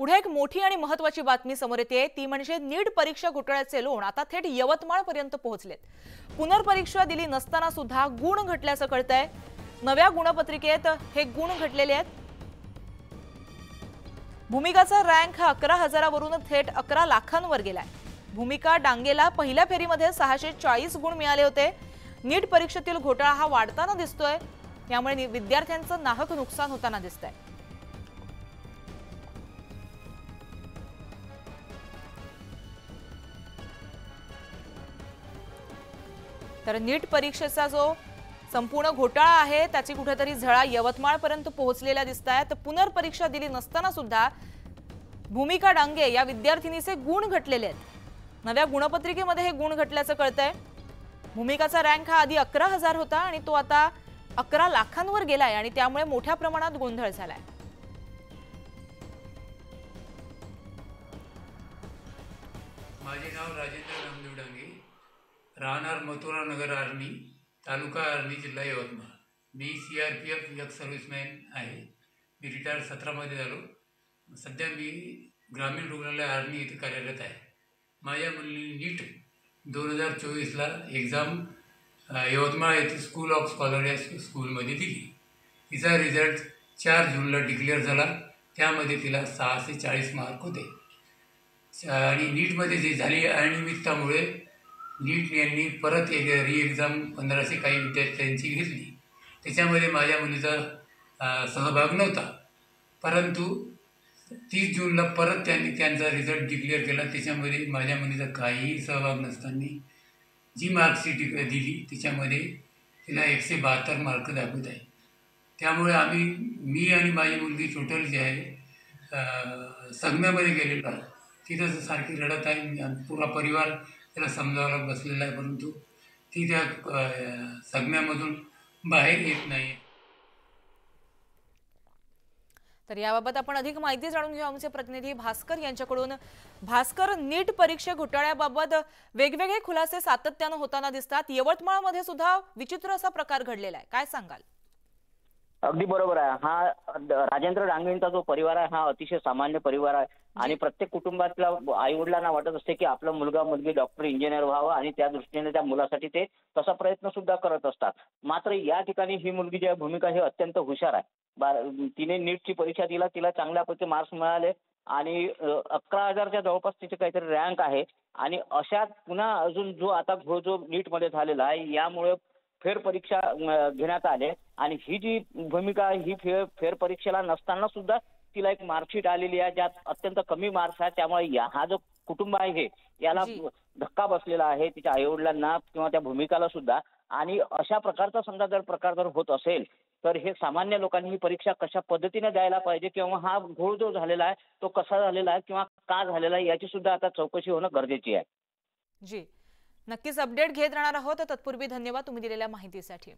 पुढे एक मोठी आणि महत्वाची बातमी समोर येते. ती म्हणजे नीट परीक्षा घोटाळ्याचे लोण आता थेट यवतमाळ पर्यंत पोहोचलेत. पुनर्परीक्षा दिली नसताना सुद्धा गुण घटल्याचं कळतंय. नव्या गुणपत्रिकेत हे गुण घटलेले आहेत. भूमिकाचा रँक हा अकरा हजारावरून थेट अकरा लाखांवर गेलाय. भूमिका डांगेला पहिल्या फेरीमध्ये सहाशे चाळीस गुण मिळाले होते. नीट परीक्षेतील घोटाळा हा वाढताना दिसतोय. त्यामुळे विद्यार्थ्यांचं नाहक नुकसान होताना दिसतंय. तर नीट परीक्षेचा जो संपूर्ण घोटाळा आहे त्याची कुठेतरी झळा यवतमाळपर्यंत पोहोचलेल्या दिसत आहेत पुनर्परीक्षा दिली नसताना सुद्धा भूमिका डांगे या विद्यार्थिनीचे गुण घटलेले आहेत. नव्या गुणपत्रिकेमध्ये हे गुण घटल्याचं कळतंय. भूमिकाचा रँक हा आधी अकरा हजार होता आणि तो आता अकरा लाखांवर गेलाय आणि त्यामुळे मोठ्या प्रमाणात गोंधळ झालाय. माझे नाव राजेंद्र रामदेव डांगे. राहणार मथुरा नगर आर्मी तालुका आर्मी जिल्हा यवतमाळ. मी C R P F ex serviceman आहे. मी रिटायर सतरामध्ये झालो. सध्या मी ग्रामीण रुग्णालय आर्मी येथे कार्यरत आहे. माझ्या मुलीने नीट दोन हजार चोवीसला एक्झाम यवतमाळ येथे स्कूल ऑफ स्कॉलर या स्कूलमध्ये दिली. तिचा रिझल्ट चार जूनला डिक्लेअर झाला. त्यामध्ये तिला सहाशे चाळीस मार्क होते. आणि नीटमध्ये जी झाली अनियमिततामुळे नीट यांनी परत एक री एक्झाम पंधराशे काही विद्यार्थ्यांची घेतली. त्याच्यामध्ये माझ्या मुलीचा सहभाग नव्हता. परंतु तीस जूनला परत त्यांनी त्यांचा रिझल्ट डिक्लेअर केला. त्याच्यामध्ये माझ्या मुलीचा काहीही सहभाग नसताना जी मार्कशीट दिली त्याच्यामध्ये तिला एकशे बहात्तर मार्क दाखवत आहे. त्यामुळे आम्ही मी आणि माझी मुलगी टोटल जे आहे अ, गेलेलो आहे तिथं सारखी रडत आहे. मी- पुरा परिवार त्याला समजावला बसलेला आहे परंतु ती त्या संज्ञामधून बाहेर येत नाही. तर याबाबत आपण अधिक माहिती जाणून घेऊ. आमचे प्रतिनिधी भास्कर यांच्याकडून. भास्कर नीट परीक्षा घोटाळ्याबाबत वेगवेगळे खुलासे सातत्यानं होताना दिसतात. यवतमाळमध्ये सुद्धा विचित्र असा प्रकार घडलेला आहे. काय सांगाल? अगदी बरोबर आहे. हा राजेंद्र डांगेंचा जो परिवार आहे हा अतिशय सामान्य परिवार आहे. आणि प्रत्येक कुटुंबातल्या आई वडिलांना वाटत असते की आपला मुलगा मुलगी डॉक्टर इंजिनियर व्हावं आणि त्या दृष्टीने त्या मुलासाठी ते तसा प्रयत्न सुद्धा करत असतात. मात्र या ठिकाणी ही मुलगी जी भूमिका ही अत्यंत हुशार आहे. तिने नीटची परीक्षा दिला तिला चांगल्यापैकी मार्क्स मिळाले आणि अकरा हजारच्या जवळपास तिचे काहीतरी रँक आहे. आणि अशा पुन्हा अजून जो आता घोळ जो नीटमध्ये झालेला आहे यामुळे फेरपरीक्षा अ, घेण्यात आले. आणि ही जी भूमिका आहे, ही फेर फेरपरीक्षेला नसताना सुद्धा तिला एक मार्कशीट आलेली आहे ज्यात अत्यंत कमी मार्क्स आहेत. त्यामुळे हा जो कुटुंब आहे हे याला. धक्का बसलेला आहे तिच्या आई वडिलांना किंवा त्या भूमिकाला सुद्धा. आणि अशा प्रकारचा समजा जर प्रकार जर होत असेल तर हे सामान्य लोकांनी ही परीक्षा कशा पद्धतीने द्यायला पाहिजे किंवा हा घोळ जो झालेला आहे तो कसा झालेला आहे किंवा का झालेला आहे याची सुद्धा आता चौकशी होणं गरजेची आहे. जी. नक्कीच अपडेट घेत राहणार आहोत. तत्पूर्वी धन्यवाद तुम्ही दिलेल्या माहितीसाठी.